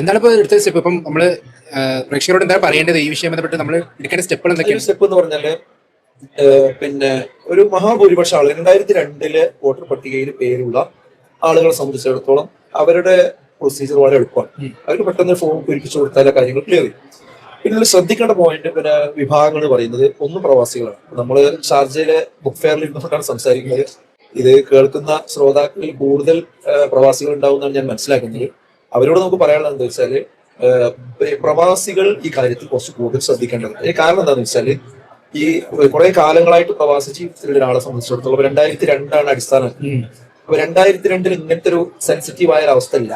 എന്താണ് ഇപ്പൊ എടുത്ത സ്റ്റെപ്പ് ഇപ്പം നമ്മൾ പ്രേക്ഷകരോട് എന്താണ് പറയേണ്ടത്? ഈ വിഷയം ബന്ധപ്പെട്ട് നമ്മൾ എടുക്കേണ്ട സ്റ്റെപ്പുകൾ എന്തൊക്കെയാണ്? സ്റ്റെപ്പ് എന്ന് പറഞ്ഞാൽ പിന്നെ ഒരു മഹാഭൂരിപക്ഷം ആളുകൾ രണ്ടായിരത്തി രണ്ടിൽ വോട്ടർ പട്ടികയിൽ പേരുള്ള ആളുകളെ സംബന്ധിച്ചിടത്തോളം അവരുടെ പ്രൊസീജിയർ വളരെ എളുപ്പമാണ്. അവർ പെട്ടെന്ന് ഫോം പൂരിപ്പിച്ചു കൊടുത്താൽ കാര്യങ്ങൾ ക്ലിയർ ചെയ്യും. പിന്നെ ഇതിൽ ശ്രദ്ധിക്കേണ്ട പോയിന്റ് പിന്നെ വിഭാഗങ്ങൾ പറയുന്നത് ഒന്ന് പ്രവാസികളാണ്. നമ്മൾ ഷാർജയിലെ ബുക്ക് ഫെയറിൽ ഇരുന്നുകൊണ്ടാണ് സംസാരിക്കുന്നത്. ഇത് കേൾക്കുന്ന ശ്രോതാക്കളിൽ കൂടുതൽ പ്രവാസികൾ പ്രവാസികൾ ഉണ്ടാവുമെന്നാണ് ഞാൻ മനസ്സിലാക്കുന്നത്. അവരോട് നമുക്ക് പറയാനുള്ളത് എന്താ വെച്ചാൽ പ്രവാസികൾ ഈ കാര്യത്തിൽ കുറച്ച് കൂടുതൽ ശ്രദ്ധിക്കേണ്ടത് അതിന് കാരണം എന്താണെന്ന് വെച്ചാൽ ഈ കുറെ കാലങ്ങളായിട്ട് പ്രവാസി ജീവിതത്തിലുള്ള ഒരാളെ സംബന്ധിച്ചിടത്തോളം രണ്ടായിരത്തി രണ്ടാണ് അടിസ്ഥാനം. അപ്പൊ രണ്ടായിരത്തി രണ്ടിൽ ഇങ്ങനത്തെ ഒരു സെൻസിറ്റീവ് ആയ ഒരു അവസ്ഥ ഇല്ല.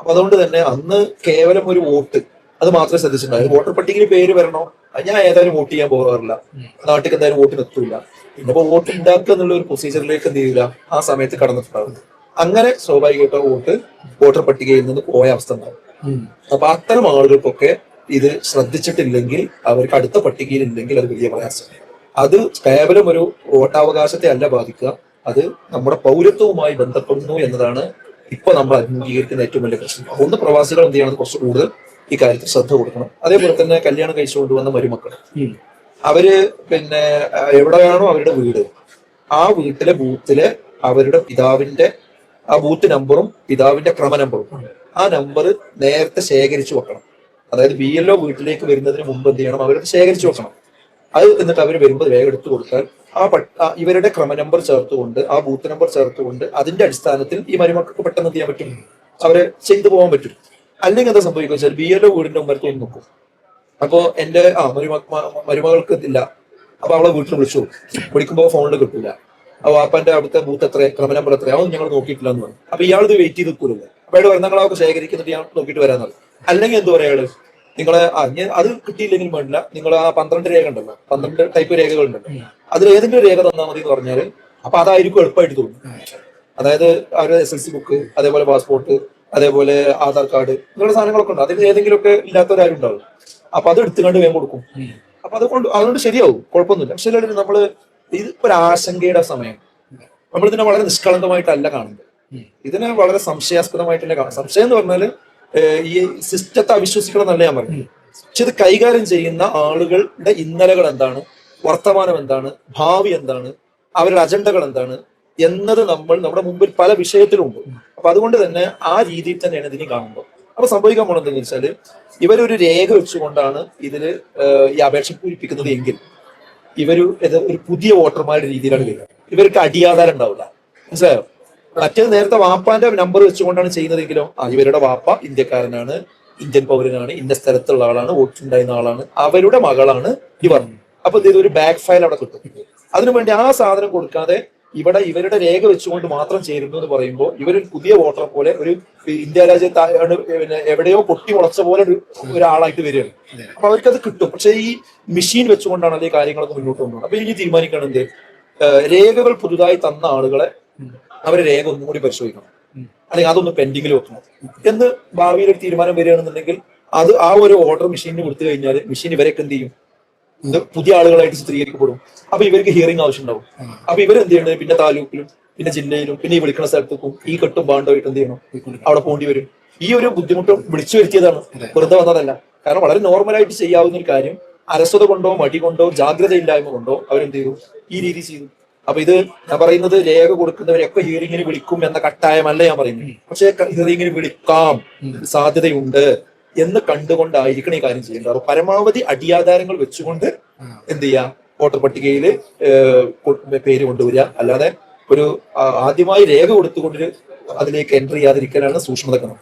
അപ്പൊ അതുകൊണ്ട് തന്നെ അന്ന് കേവലം ഒരു വോട്ട് അത് മാത്രമേ ശ്രദ്ധിച്ചിട്ടുണ്ടായിരുന്നു വോട്ടർ പട്ടികയിൽ പേര് വരണോ? ഞാൻ ഏതായാലും വോട്ട് ചെയ്യാൻ പോകാറില്ല. നാട്ടിൽ എന്തായാലും വോട്ടിന് എത്തൂല ഇന്നിപ്പോ വോട്ട് ഉണ്ടാക്കുക എന്നുള്ള ഒരു പ്രൊസീജിയറിലേക്ക് എന്ത് ചെയ്യില്ല ആ സമയത്ത് കടന്നിട്ടുണ്ടാവും. അങ്ങനെ സ്വാഭാവികമായിട്ട് വോട്ട് വോട്ടർ പട്ടികയിൽ നിന്ന് പോയ അവസ്ഥ ഉണ്ടാവും. അപ്പൊ അത്തരം ആളുകൾക്കൊക്കെ ഇത് ശ്രദ്ധിച്ചിട്ടില്ലെങ്കിൽ അവർക്ക് അടുത്ത പട്ടികയിൽ ഇല്ലെങ്കിൽ അത് വലിയ പ്രയാസം അത് കേവലം ഒരു വോട്ടവകാശത്തെ അല്ല ബാധിക്കുക അത് നമ്മുടെ പൗരത്വവുമായി ബന്ധപ്പെടുന്നു എന്നതാണ് ഇപ്പൊ നമ്മൾ അഭിമുഖീകരിക്കുന്ന ഏറ്റവും വലിയ പ്രശ്നം. ഒന്ന് പ്രവാസികൾ എന്ത് ചെയ്യണം? കുറച്ച് കൂടുതൽ ഈ കാര്യത്തിൽ ശ്രദ്ധ കൊടുക്കണം. അതേപോലെ തന്നെ കല്യാണം കഴിച്ചു കൊണ്ടുവന്ന മരുമക്കൾ. അവർ പിന്നെ എവിടെയാണോ അവരുടെ വീട്. ആ വീട്ടിലെ ബൂത്തിലെ അവരുടെ പിതാവിന്റെ ആ ബൂത്ത് നമ്പറും പിതാവിന്റെ ക്രമ നമ്പറും. ആ നമ്പർ നേരത്തെ ശേഖരിച്ചു വെക്കണം. അതായത് ബി എൽ ഒ വീട്ടിലേക്ക് വരുന്നതിന് മുമ്പ് എന്ത് ചെയ്യണം? അവരത് ശേഖരിച്ചു വെക്കണം. അത് എന്നിട്ട് അവർ വരുമ്പോൾ വേഗം എടുത്തു കൊടുത്താൽ ആ ഇവരുടെ ക്രമ നമ്പർ ചേർത്തുകൊണ്ട് ആ ബൂത്ത് നമ്പർ ചേർത്തുകൊണ്ട് അതിന്റെ അടിസ്ഥാനത്തിൽ ഈ മരുമക്കൾക്ക് പെട്ടെന്ന് ചെയ്യാൻ പറ്റും? അവരെ ചെയ്തു പോകാൻ പറ്റും. അല്ലെങ്കിൽ എന്താ സംഭവിക്കുക വെച്ചാൽ ബി എൽ ഒ വീടിന്റെ മുമ്പ് ഒന്ന് നോക്കും അപ്പോ എന്റെ ആ മരുമ മരുമകൾക്ക് ഇല്ല അപ്പൊ അവളെ വീട്ടിൽ വിളിച്ചു വിളിക്കുമ്പോൾ ഫോണിൽ കിട്ടൂല. അപ്പൊ വാപ്പാന്റെ അവിടുത്തെ ബൂത്ത് എത്ര ക്രമ നമ്പർ എത്ര അതൊന്നും ഞങ്ങൾ നോക്കിയിട്ടില്ല എന്ന് പറഞ്ഞു. അപ്പൊ ഇയാൾ വെയിറ്റ് ചെയ്ത് കൊല്ലുക അപ്പൊ അയാൾ വരുന്നങ്ങളൊക്കെ ശേഖരിക്കുന്നിട്ട് ഞാൻ നോക്കിയിട്ട് വരാന്നത് പറഞ്ഞു. അല്ലെങ്കിൽ എന്ത് പറയാ നിങ്ങളെ ആ അത് കിട്ടിയില്ലെങ്കിൽ വേണ്ടില്ല നിങ്ങൾ ആ പന്ത്രണ്ട് രേഖ ഉണ്ടല്ലോ. പന്ത്രണ്ട് ടൈപ്പ് രേഖകൾ ഉണ്ടല്ലോ അതിൽ ഏതെങ്കിലും രേഖ തന്നാൽ മതി എന്ന് പറഞ്ഞാൽ അപ്പൊ അതായിരിക്കും എളുപ്പമായിട്ട് തോന്നും. അതായത് അവരുടെ എസ് എൽ സി ബുക്ക് അതേപോലെ പാസ്പോർട്ട് അതേപോലെ ആധാർ കാർഡ് ഇങ്ങനെയുള്ള സാധനങ്ങളൊക്കെ ഉണ്ട്. അതിൽ ഏതെങ്കിലുമൊക്കെ ഇല്ലാത്തവരാരും ഉണ്ടാവും. അപ്പൊ അത് എടുത്തുകൊണ്ട് വേഗം കൊടുക്കും. അപ്പൊ അതുകൊണ്ട് അതുകൊണ്ട് ശരിയാവും. കുഴപ്പമൊന്നുമില്ല. പക്ഷെ നമ്മൾ ഇത് ഒരു ആശങ്കയുടെ സമയം. നമ്മൾ ഇതിനെ വളരെ നിഷ്കളങ്കമായിട്ടല്ല കാണുന്നത്. ഇതിനെ വളരെ സംശയാസ്പദമായിട്ട് തന്നെ സംശയം എന്ന് പറഞ്ഞാൽ ഈ സിസ്റ്റത്തെ അവിശ്വസിക്കണം എന്നല്ല ഞാൻ പറഞ്ഞു പക്ഷെ ഇത് കൈകാര്യം ചെയ്യുന്ന ആളുകളുടെ ഇന്നലകൾ എന്താണ്? വർത്തമാനം എന്താണ്? ഭാവി എന്താണ്? അവരുടെ അജണ്ടകൾ എന്താണ്? എന്നത് നമ്മൾ നമ്മുടെ മുമ്പിൽ പല വിഷയത്തിലുണ്ട് അപ്പൊ അതുകൊണ്ട് തന്നെ ആ രീതിയിൽ തന്നെയാണ് ഇതിനെ കാണുമ്പോൾ അപ്പൊ സംഭവിക്കാൻ പോണത് എന്താണെന്ന് വെച്ചാൽ ഇവരൊരു രേഖ വെച്ചുകൊണ്ടാണ് ഇതിൽ ഈ അപേക്ഷ പൂരിപ്പിക്കുന്നത് എങ്കിൽ. ഇവർ ഒരു പുതിയ വോട്ടർമാരുടെ രീതിയിലാണ് വരിക. ഇവർക്ക് അടിയാധാരം ഉണ്ടാവില്ല. മനസ്സിലായോ? മറ്റേത് നേരത്തെ വാപ്പാന്റെ നമ്പർ വെച്ചുകൊണ്ടാണ് ചെയ്യുന്നതെങ്കിലും ഇവരുടെ വാപ്പ ഇന്ത്യക്കാരനാണ് ഇന്ത്യൻ പൗരനാണ് ഇന്ന സ്ഥലത്തുള്ള ആളാണ് വോട്ടുണ്ടായിരുന്ന ആളാണ് അവരുടെ മകളാണ് ഇവർ. അപ്പൊ ഇത് ഒരു ബാക്ക് ഫയൽ അവിടെ കിട്ടും. അതിനുവേണ്ടി ആ സാധനം കൊടുക്കാതെ ഇവിടെ ഇവരുടെ രേഖ വെച്ചുകൊണ്ട് മാത്രം ചേരുന്നു എന്ന് പറയുമ്പോൾ ഇവരൊരു പുതിയ വോട്ടർ പോലെ ഒരു ഇന്ത്യ രാജ്യത്ത് പിന്നെ എവിടെയോ പൊട്ടി മുളച്ച പോലെ ഒരു ഒരാളായിട്ട് വരികയാണ്. അപ്പൊ അവർക്കത് കിട്ടും. പക്ഷെ ഈ മെഷീൻ വെച്ചുകൊണ്ടാണ് അതേ കാര്യങ്ങളൊക്കെ മുന്നോട്ട് കൊണ്ടുപോകുന്നത്. അപ്പൊ എനിക്ക് തീരുമാനിക്കണം എന്ത്? രേഖകൾ പുതുതായി തന്ന ആളുകളെ അവരെ രേഖ ഒന്നും കൂടി പരിശോധിക്കണം. അല്ലെങ്കിൽ അതൊന്ന് പെൻഡിങ്ങിൽ വെക്കണം. എന്ന് ഭാവിയിൽ ഒരു തീരുമാനം വരികയാണെന്നുണ്ടെങ്കിൽ അത് ആ ഒരു ഓർഡർ മെഷീനിന് കൊടുത്തു കഴിഞ്ഞാൽ മെഷീൻ ഇവരൊക്കെ എന്ത് ചെയ്യും? പുതിയ ആളുകളായിട്ട് ചിത്രീകരിക്കപ്പെടും. അപ്പൊ ഇവർക്ക് ഹിയറിംഗ് ആവശ്യമുണ്ടാവും. അപ്പൊ ഇവർ എന്ത് ചെയ്യേണ്ടത് പിന്നെ താലൂക്കിലും പിന്നെ ജില്ലയിലും പിന്നെ ഈ വിളിക്കുന്ന സ്ഥലത്തേക്കും ഈ കെട്ടും ബാണ്ടായിട്ട് എന്ത് ചെയ്യണം? അവിടെ പോകേണ്ടി വരും. ഈ ഒരു ബുദ്ധിമുട്ടും വിളിച്ചു വരുത്തിയതാണ്. വെറുതെ വന്നതല്ല. കാരണം വളരെ നോർമലായിട്ട് ചെയ്യാവുന്ന ഒരു കാര്യം അലസത കൊണ്ടോ മടി കൊണ്ടോ ജാഗ്രതയില്ലായ്മ കൊണ്ടോ അവരെന്ത് ചെയ്തു? ഈ രീതി ചെയ്തു. അപ്പൊ ഇത് ഞാൻ പറയുന്നത് രേഖ കൊടുക്കുന്നവരൊക്കെ ഹിയറിംഗിന് വിളിക്കും എന്ന കട്ടായമല്ല ഞാൻ പറയുന്നത്. പക്ഷേ ഹിയറിംഗിന് വിളിക്കാം. സാധ്യതയുണ്ട്. എന്ന് കണ്ടുകൊണ്ടായിരിക്കണം ഈ കാര്യം ചെയ്യേണ്ടത്. അപ്പൊ പരമാവധി അടിയാധാരങ്ങൾ വെച്ചുകൊണ്ട് എന്ത് ചെയ്യാം? വോട്ടർ പട്ടികയിൽ പേര് കൊണ്ടുവരിക. അല്ലാതെ ഒരു ആദ്യമായി രേഖ കൊടുത്തുകൊണ്ട് അതിലേക്ക് എൻട്രി ചെയ്യാതിരിക്കാനാണ് സൂക്ഷ്മത ക്രമം.